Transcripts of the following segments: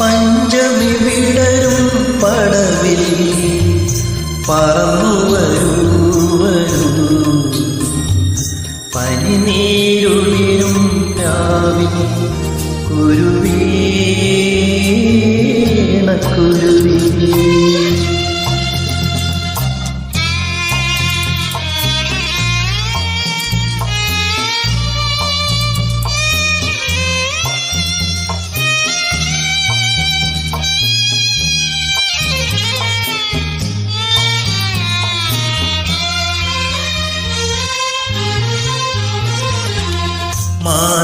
പഞ്ചമി വിടരും പടവിൽ പറന്നു വരൂ വരൂ. പനിനീരുളിരും രാവിൽ കുരുവീണക്കുരു. my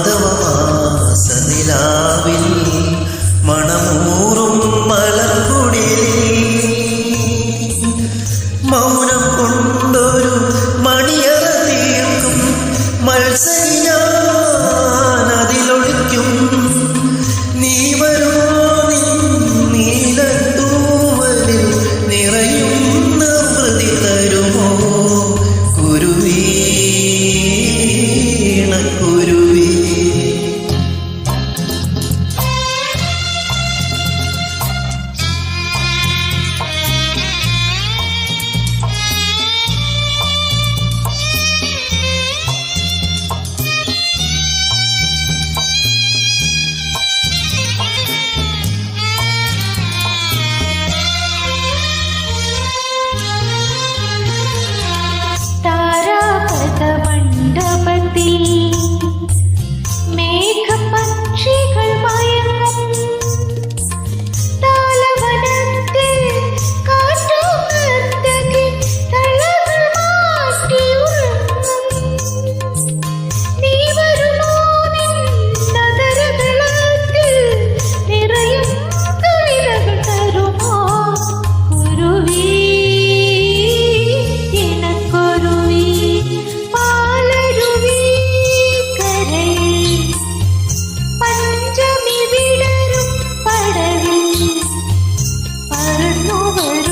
அவள்